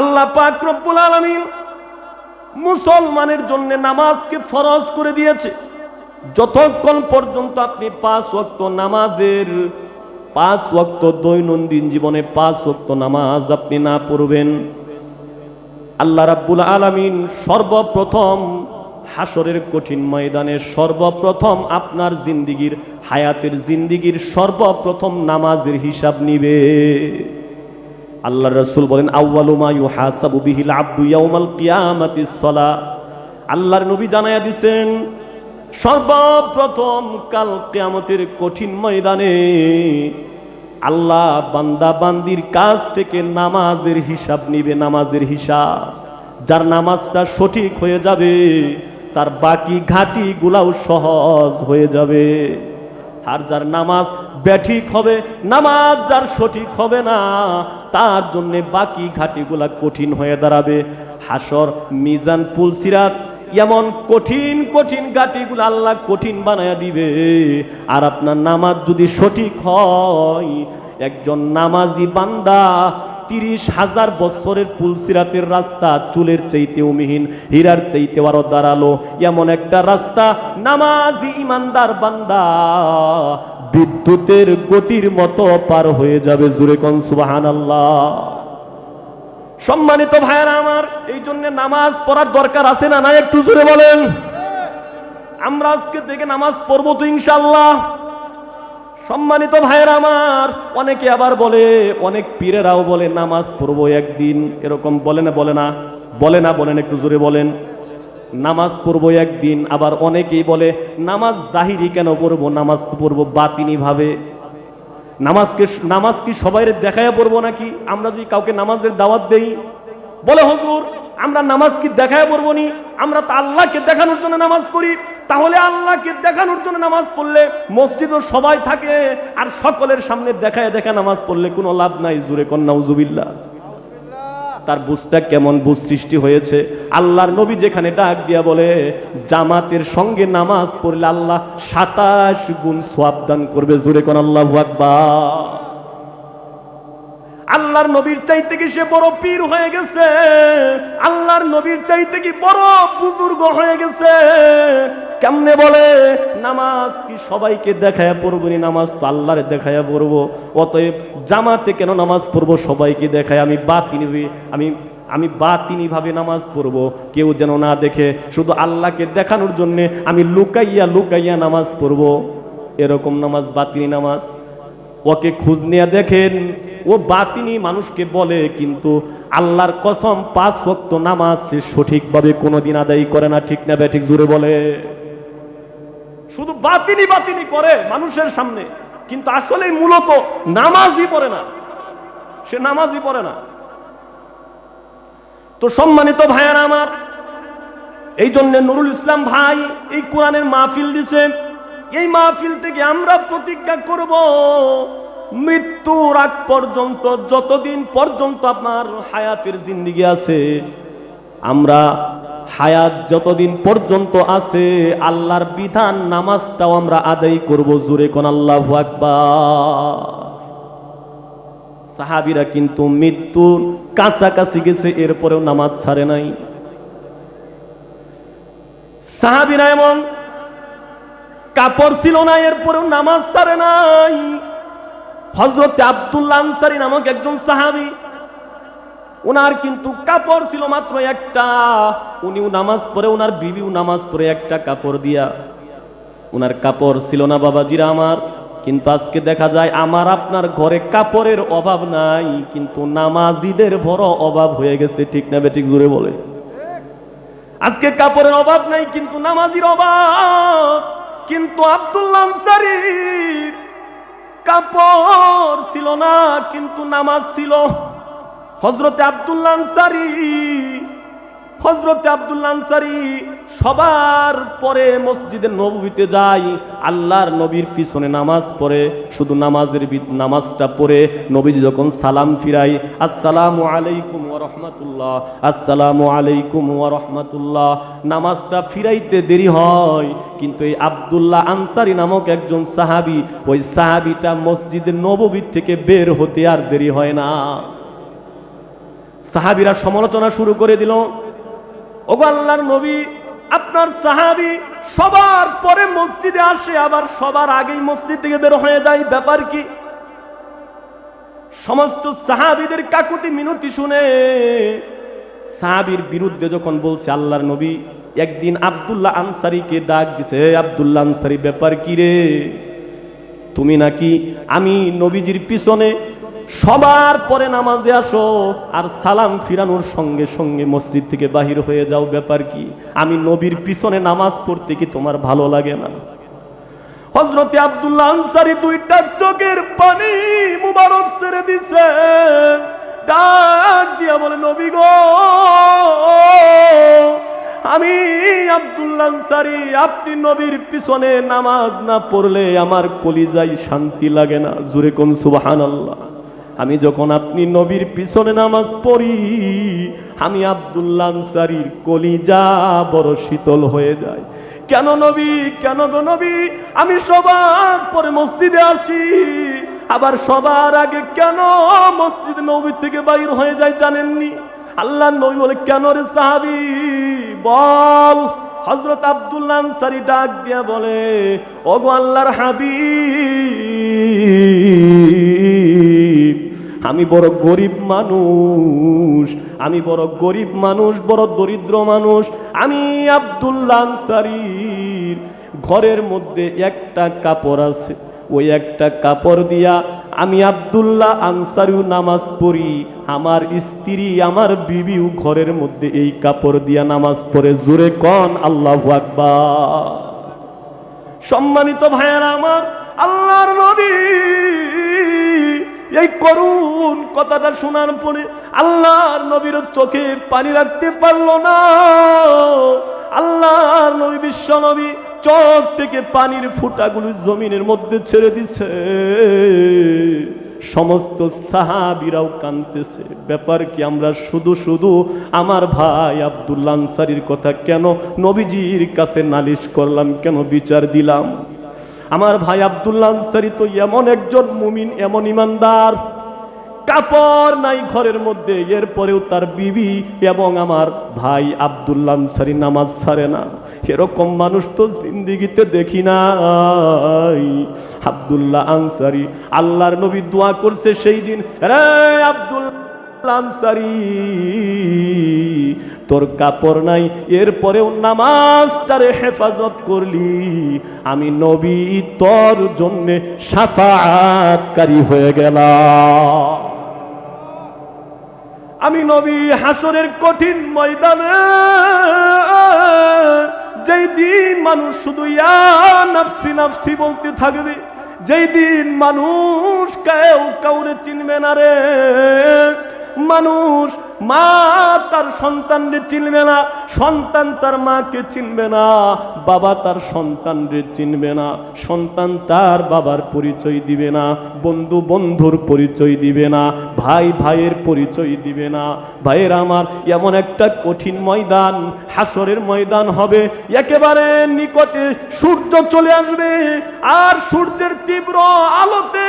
আল্লাহ পাক রব্বুল আলামিন মুসলমানের জন্য নামাজকে ফরজ করে দিয়েছে। যতক্ষণ পর্যন্ত আপনি পাঁচ ওয়াক্ত নামাজের পাঁচ ওয়াক্ত দৈনন্দিন জীবনে পাঁচ ওয়াক্ত নামাজ আপনি না পড়বেন, আল্লাহ রাব্বুল আলামিন সর্বপ্রথম হাসরের কঠিন ময়দানে সর্বপ্রথম আপনার জিন্দিগির, হায়াতের জিন্দিগির সর্বপ্রথম নামাজের হিসাব নিবে। আল্লাহ রসুল বলেন বিহিল আব্দু সালা। আল্লাহর নবী জানায়া দিছেন, সর্বপ্রথম কাল কিয়ামতের কঠিন ময়দানে আল্লাহ বান্দা বান্দির কাছ থেকে নামাজের হিসাব নিবে, নামাজের হিসাব। যার নামাজটা সঠিক হয়ে যাবে, তার বাকি ঘাটি গুলাও সহজ হয়ে যাবে। আর যার নামাজ ব্যাঠিক হবে, নামাজ যার সঠিক হবে না তার জন্য বাকি ঘাটিগুলা কঠিন হয়ে দাঁড়াবে। হাসর, মিজান পুলসিরাত এমন কঠিন কঠিন ঘাটিগুলো আল্লাহ কঠিন বানায়া দিবে। আর আপনার নামাজ যদি সঠিক হয়, একজন নামাজি বান্দা তিরিশ হাজার বছরের পুলসিরাতের রাস্তা চুলের চাইতেও মিহিন, হীরার চাইতে আরও দাঁড়াল। এমন একটা রাস্তা নামাজি ইমানদার বান্দা বিদ্যুতের গতির মতো পার হয়ে যাবে। জুরে কন সুবাহান সম্মানিত ভাইয়ারা আমার, এই জন্য নামাজ পড়ার দরকার আছে না না একটু জুড়ে বলেন। আমরা আজকে থেকে নামাজ পড়ব তো ইনশাল্লাহ সম্মানিত ভাইয়ের আমার, অনেকে আবার বলে, অনেক পীরেরাও বলে, নামাজ পড়ব একদিন। এরকম বলে না বলে না। বলে না, বলেন, একটু জোরে বলেন। নামাজ পড়ব একদিন, আবার অনেকেই বলে, নামাজ জাহিরি কেন পড়ব? নামাজ পড়ব বাতিনি ভাবে। নামাজকে নামাজ কি সবাই দেখায় পড়ব নাকি? আমরা যদি কাউকে নামাজের দাওয়াত দেই? বলে, হজুর, আমরা নামাজ কি দেখায় পড়ব নি? আমরা তো আল্লাহকে দেখানোর জন্য নামাজ পড়ি। তাহলে আল্লাহকে দেখানোর জন্য নামাজ পড়লে মসজিদও সবাই থাকে, আর সকলের সামনে দেখায় দেখা নামাজ পড়লে কোনো লাভ নাই। জুরে কন্যা উজুবিল্লা তার বুঝটা কেমন বুঝ সৃষ্টি হয়েছে? আল্লাহর নবী যেখানে ডাক দিয়া বলে, জামাতের সঙ্গে নামাজ পড়লে আল্লাহ সাতাশ গুণ সোয়াবদান করবে। জুরে কোন আল্লাহ আকবার। আল্লাহর নবীর চাইতে কি সে বড় পীর হয়ে গেছে? আল্লাহর নবীর চাইতে কি বড় বুজুর্গ হয়ে গেছে? কেমনে বলে? নামাজ কি সবাইকে দেখায় পড়ব নি? নামাজ তো আল্লাহরে দেখায় পড়ব। অতএব জামাতে কেন নামাজ পড়ব সবাইকে দেখায়? আমি বাতিনি আমি আমি বাতিনি ভাবে নামাজ পড়ব। কেউ যেন না দেখে। শুধু আল্লাহকে দেখানোর জন্যে আমি লুকাইয়া লুকাইয়া নামাজ পড়ব। এরকম নামাজ, বাতিনি নামাজ। ওকে খোঁজ নিয়ে দেখেন। ও বাতিনি মানুষকে বলে, কিন্তু আল্লাহর কসম, পাঁচ ওয়াক্ত নামাজ সে সঠিকভাবে কোনোদিন আদায় করে না। ঠিক না ব্যাঠিক জুড়ে বলে। শুধু বাতিনি বাতিনি করে মানুষের সামনে, কিন্তু আসলে মূলত নামাজই পড়ে না। সে নামাজই পড়ে না। তো সম্মানিত ভাইয়ারা আমার, এই জন্য নুরুল ইসলাম ভাই এই কোরআনের মাহফিল দিছে। এই মাহফিল থেকে আমরা প্রতিজ্ঞা করব, মৃত্যুর আগ পর্যন্ত, যতদিন পর্যন্ত আপনার হায়াতের জিন্দিগি আছে, আমরা হায়াত যতদিন পর্যন্ত আছে, আল্লাহর বিধান নামাজটাও আমরা আদায় করব, জোরে কোন আল্লাহ সাহাবিরা কিন্তু মৃত্যুর কাছাকাছি গেছে, এরপরেও নামাজ ছাড়ে নাই। সাহাবিরা এমন কাপড় ছিল না, এরপরেও নামাজ সারে নাই। হজরত আব্দুল্লাহ আনসারি নামক একজন সাহাবি ওনার কিন্তু কাপড় ছিল মাত্র একটা। উনিও নামাজ পড়ে ওনার বিবিও নামাজ পড়ে একটা কাপড় দিয়া। ওনার কাপড় ছিল না, বাবাজিরা আমার। কিন্তু আজকে দেখা যায়, আমার আপনার ঘরে কাপড়ের অভাব নাই, কিন্তু নামাজিদের বড় অভাব হয়ে গেছে, ঠিক না বেঠিক জুড়ে বলে। আজকে কাপড়ের অভাব নাই, কিন্তু নামাজির অভাব। কিন্তু আব্দুল্লাহ আনসারির কাপড় ছিল না, কিন্তু নামাজ ছিল। হজরতে আব্দুল্লাহ আনসারি হজরতে আব্দুল্লাহ আনসারি সবার পরে মসজিদে নবীতে যাই, আল্লাহর নবীর পিছনে নামাজ পড়ে, শুধু নামাজের নামাজটা পড়ে, নবীজি যখন সালাম ফিরাই, আসসালামু আলাইকুম রাহমাতুল্লাহ, আসসালামু আলাইকুম রাহমাতুল্লাহ, নামাজটা ফিরাইতে দেরি হয়, কিন্তু এই আব্দুল্লাহ আনসারি নামক একজন সাহাবী, ওই সাহাবীটা মসজিদের নববীর থেকে বের হতে আর দেরি হয় না। সাহাবিরা সমালোচনা শুরু করে দিল, ওগো আল্লাহর নবী আপনার সাহাবি সবার পরে মসজিদে আসে, আবার সবার আগেই মসজিদ থেকে বের হয়ে যায়। ব্যাপার কি? সমস্ত সাহাবিদের কাকুতি মিনতি শুনে সাহাবির বিরুদ্ধে যখন বলছে, আল্লাহর নবী একদিন আব্দুল্লাহ আনসারিকে ডাক দিছে, "এ আব্দুল্লাহ আনসারি, ব্যাপার কি রে? তুমি নাকি আমি নবীজির পিছনে সবার পরে নামাজে আসো আর সালাম ফিরানোর সঙ্গে সঙ্গে মসজিদ থেকে বাহির হয়ে যাও, ব্যাপার কি? আমি নবীর পিছনে নামাজ পড়তে কি তোমার ভালো লাগে না? হজরতে আব্দুল্লাহ আনসারি দুইটা চোখের পানি মুবারক ছেড়ে দিছে। ডাক দিয়া বলে, নবী গো, আমি আব্দুল্লাহ আনসারি, আপনি নবীর পিছনে নামাজ না পড়লে আমার কলিজায় শান্তি লাগে না। জুরে কোন সুবহানাল্লাহ। আমি যখন আপনি নবীর পিছনে নামাজ পড়ি, আমি আব্দুল্লাহ আনসারির কলিজা বড় শীতল হয়ে যায়। কেন নবী? কেন গো নবী? আমি সবার পরে মসজিদে আসি। আবার সবার আগে কেন মসজিদ নবী থেকে বাইর হয়ে যায় জানেননি? আল্লাহ নবী বলে, কেন রে সাহাবি? বল। হজরত আব্দুল্লাহ আনসারি ডাক দিয়া বলে, ওগো আল্লাহর হাবিব। আমি বড় গরিব মানুষ, আমি বড় গরিব মানুষ, বড় দরিদ্র মানুষ, আমি আব্দুল্লাহ আনসারির ঘরের মধ্যে একটা কাপড় আছে। ওই একটা কাপড় দিয়া আমি আব্দুল্লাহ আনসারিও নামাজ পড়ি। আমার স্ত্রী, আমার বিবিও ঘরের মধ্যে এই কাপড় দিয়া নামাজ পড়ে। জোরে কন, আল্লাহ আকবার। সম্মানিত ভাইয়ারা আমার, আল্লাহর নবী এই করুণ কথাটা শোনার পরে আল্লাহর নবীর চোখে পানি রাখতে পারল না। আল্লাহর নবী বিশ্ব নবী চোখ থেকে পানির ফুটাগুলো জমিনের মধ্যে ছেড়ে দিছে। সমস্ত সাহাবিরাও কানতেছে ব্যাপার কি আমরা শুধু শুধু আমার ভাই আব্দুল্লা আনসারির কথা কেন নবীজির কাছে নালিশ করলাম, কেন বিচার দিলাম? আমার ভাই আব্দুল্লা আনসারি তো এমন একজন মুমিন, এমন ইমানদার। কাপড় নাই ঘরের মধ্যে, এরপরেও তার বিবি এবং আমার ভাই আব্দুল্লা আনসারি নামাজ ছাড়ে না। এরকম মানুষ তো জিন্দিগিতে দেখি নাই। আব্দুল্লাহ আনসারি আল্লাহর নবী দোয়া করছে সেই দিন, রে আব্দুল্লাহ আনসারি তোর কাপড় নাই, এরপরেও নামাজটারে হেফাজত করলি। আমি নবী, তোর জন্যে সাফাতকারী হয়ে গেলাম। আমি নবী, হাসরের কঠিন ময়দানে, যেই দিন মানুষ শুধু নাফসি নাফসি বলতে থাকবে, যেই দিন মানুষ কেউ কাউরে চিনবে না রে মানুষ মা তার সন্তানরে চিনবে না। সন্তান তার মাকে চিনবে না, বাবা তার সন্তানরে চিনবে না, সন্তান তার বাবার পরিচয় দিবে না, বন্ধু বন্ধুর পরিচয় দিবে না, ভাই ভাইয়ের পরিচয় দিবে না। ভাইয়ের আমার, এমন একটা কঠিন ময়দান, হাসরের ময়দান হবে, একেবারে নিকটে সূর্য চলে আসবে, আর সূর্যের তীব্র আলোতে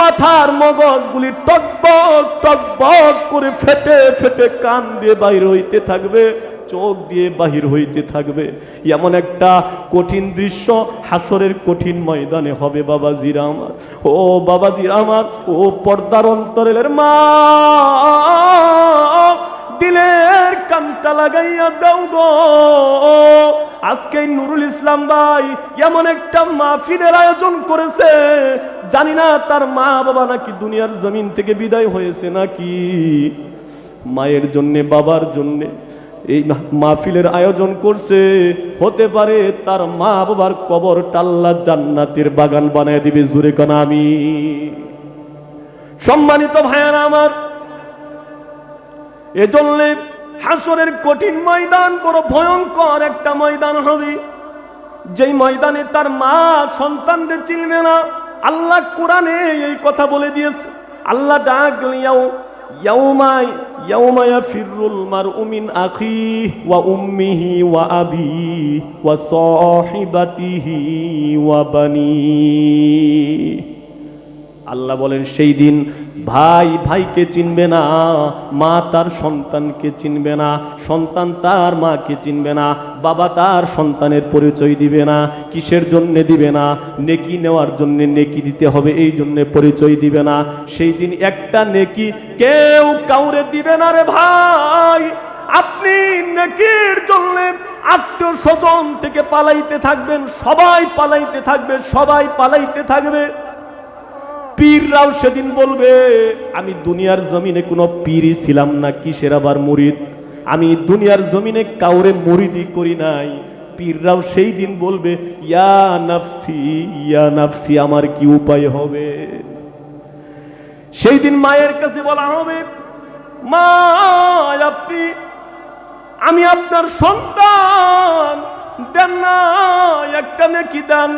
মাথার মগজগুলি টকবক টকবক করে ফেটে ফেটে কান দিয়ে বাইর হইতে থাকবে। চোখ দিয়ে বাহির হইতে থাকবে। এমন একটা কঠিন দৃশ্য হাসরের কঠিন ময়দানে হবে বাবাজিরা আমার ও বাবাজিরা আমার ও পর্দার অন্তরের মা, দিলের কানটা লাগাইয়া দাও গো। আজকে নুরুল ইসলাম ভাই এমন একটা মাহফিলের আয়োজন করেছে। জানি না তার মা বাবা নাকি দুনিয়ার জমিন থেকে বিদায় হয়েছে নাকি। মায়ের জন্যে, বাবার জন্যে। এই মাহফিলের আয়োজন করছে। হতে পারে তার মা বাবার কবর টাল্লা জান্নাতের বাগান বানায় দিবে, জুরে আমি সম্মানিত ভাইয়ারা আমার, এজন্য হাসরের কঠিন ময়দান বড় ভয়ঙ্কর একটা ময়দান হবে। যেই ময়দানে তার মা সন্তানরে চিনবে না, আল্লাহ কোরআনে এই কথা বলে দিয়েছে। আল্লাহ ডাক লিয়াও ইয়াউমাই ইয়াউমা ফিরুল মার উমিন আখি ওয়া উম্মিহি ওয়া আবি ওয়া সহিবাতিহি ওয়া আল্লাহ বলেন, সেই দিন ভাই ভাইকে চিনবে না, মা তার সন্তানকে চিনবে না, সন্তান তার মাকে চিনবে না, বাবা তার সন্তানের পরিচয় দিবে না, কিসের জন্য দিবে না, নেকি নেওয়ার জন্য নেকি দিতে হবে, এই জন্য পরিচয় দিবে না। সেই দিন একটা নেকি কেউ কাউরে দিবে না রে ভাই। আপনি নেকির জন্য আত্মীয় স্বজন থেকে পালাইতে থাকবেন, সবাই পালাইতে থাকবে, সবাই পালাইতে থাকবে। পীররাও সেদিন বলবে, আমি দুনিয়ার জমিনে কোনো পীরই ছিলাম না, কিসের আবার মুরিদ? আমি দুনিয়ার জমিনে কাউরে মুরিদি করি নাই। পীররাও সেই দিন বলবে, ইয়া নাফসি ইয়া নাফসি, আমার কি উপায় হবে? সেই দিন মায়ের কাছে বলা হবে, মা, আপনি, আমি আপনার সন্তান দেন না, একটা নেকি দেন,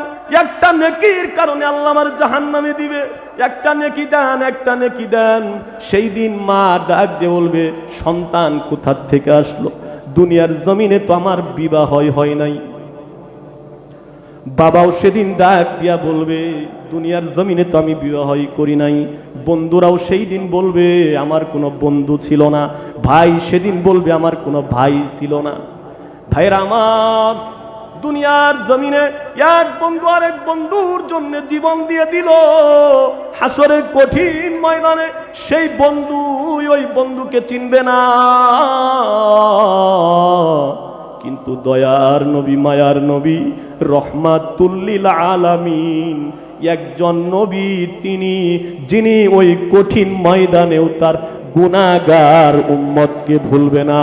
একটা নেকির কারণে আল্লাহ আমার জাহান নামে দিবে। একটা নেকি দেন, একটা নেকি দেন। সেই দিন মা ডাক দিয়ে বলবে, সন্তান কোথার থেকে আসলো? দুনিয়ার জমিনে তো আমার বিবাহ হয় নাই। বাবাও সেদিন ডাক দিয়া বলবে, দুনিয়ার জমিনে তো আমি বিবাহই করি নাই। বন্ধুরাও সেই দিন বলবে, আমার কোনো বন্ধু ছিল না। ভাই সেদিন বলবে, আমার কোনো ভাই ছিল না। ভাইরা আমার, দুনিয়ার জমিনে এক বন্ধু আর এক বন্ধুর জন্য জীবন দিয়ে দিল। হাসরের কঠিন ময়দানে সেই বন্ধু ওই বন্ধুকে চিনবে না। কিন্তু দয়ার নবী, মায়ার নবী, রহমাতুল্লিল আলামিন, একজন নবী তিনি, যিনি ওই কঠিন ময়দানেও তার গুণাগার উম্মতকে ভুলবে না।